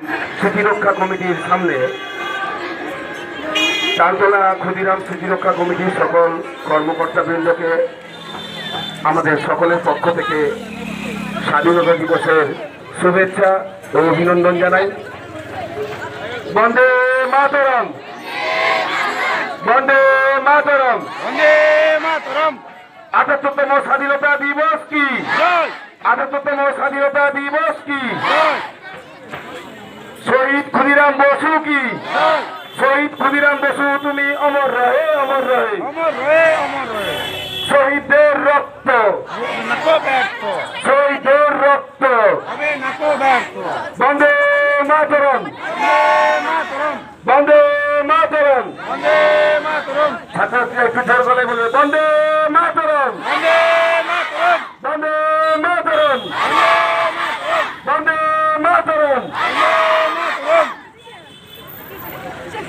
স্মৃতিরক্ষা কমিটির সামনে চারতলা ক্ষুদিরাম স্মৃতিরক্ষা কমিটির সকল কর্মকর্তাবৃন্দকে আমাদের সকলের পক্ষ থেকে স্বাধীনতা দিবসের শুভেচ্ছা ও অভিনন্দন জানাই। বন্দে মাতরম! বন্দে মাতরম! বন্দে মাতরম! আটাত্তরতম স্বাধীনতা দিবস কি? আটাত্তরতম স্বাধীনতা দিবস কি জয় শহীদ ক্ষুদিরাম বসু কি? শহীদ ক্ষুদিরাম বসু তুমি অমর রহে অমর রহে। অমর রহে অমর রহে। শহীদের রক্ত। শহীদের রক্ত। বন্দে মাতরম। বন্দে মাতরম। বন্দে মাতরম। বন্দে একটু জোর গলায় বলবে বন্দে মাতরম বন্দে মাতরম বন্দে মাতরম বন্দে মাতরম বন্দে মাতরম